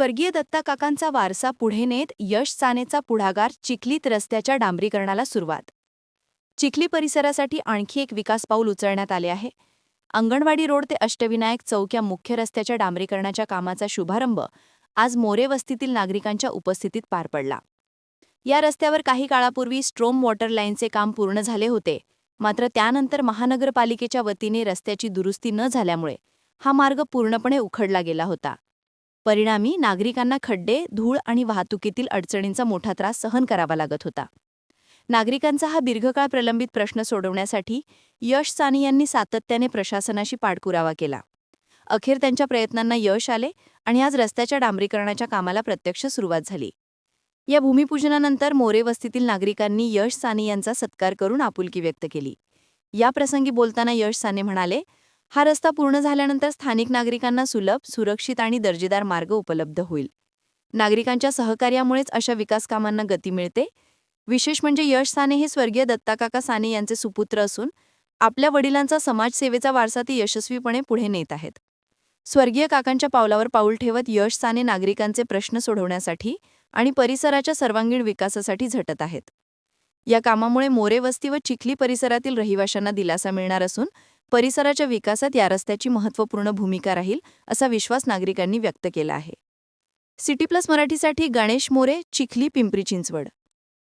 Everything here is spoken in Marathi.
स्वर्गीय दत्ता काकांचा वारसा पुढे नेत यश सानेचा पुढाकार चिखलीत रस्त्याच्या डांबरीकरणाला सुरुवात. चिखली परिसरासाठी आणखी एक विकास पाऊल उचलण्यात आले आहे. अंगणवाडी रोड ते अष्टविनायक चौक या मुख्य रस्त्याच्या डांबरीकरणाच्या कामाचा शुभारंभ आज मोरे वस्तीतील नागरिकांच्या उपस्थितीत पार पडला. या रस्त्यावर काही काळापूर्वी स्ट्रोम वॉटर लाईनचे काम पूर्ण झाले होते. मात्र त्यानंतर महानगरपालिकेच्या वतीने रस्त्याची दुरुस्ती न झाल्यामुळे हा मार्ग पूर्णपणे उखडला गेला होता. परिणामी नागरिकांना खड्डे धूळ आणि वाहतुकीतील अडचणींचा मोठा त्रास सहन करावा लागत होता. नागरिकांचा हा दीर्घकाळ प्रलंबित प्रश्न सोडवण्यासाठी यश साने यांनी सातत्याने प्रशासनाशी पाठपुरावा केला. अखेर त्यांच्या प्रयत्नांना यश आले आणि आज रस्त्याच्या डांबरीकरणाच्या कामाला प्रत्यक्ष सुरुवात झाली. या भूमिपूजनानंतर मोरे वस्तीतील नागरिकांनी यश साने यांचा सत्कार करून आपुलकी व्यक्त केली. या प्रसंगी बोलताना यश साने म्हणाले हा रस्ता पूर्ण झाल्यानंतर स्थानिक नागरिकांना सुलभ सुरक्षित आणि दर्जेदार मार्ग उपलब्ध होईल. नागरिकांच्या सहकार्यामुळेच अशा विकास कामांना गती मिळते. विशेष म्हणजे यश साने हे स्वर्गीय दत्ताकाका साने यांचे सुपुत्र असून आपल्या वडिलांचा समाजसेवेचा वारसा ते यशस्वीपणे पुढे नेत आहेत. स्वर्गीय काकांच्या पावलावर पाऊल ठेवत यश साने नागरिकांचे प्रश्न सोडवण्यासाठी आणि परिसराच्या सर्वांगीण विकासासाठी झटत आहेत. या कामामुळे मोरे वस्ती व चिखली परिसरातील रहिवाशांना दिलासा मिळणार असून परिसराच्या विकासात या रस्त्याची महत्त्वपूर्ण भूमिका राहील असा विश्वास नागरिकांनी व्यक्त केला आहे. सिटी प्लस मराठीसाठी गणेश मोरे चिखली पिंपरी चिंचवड.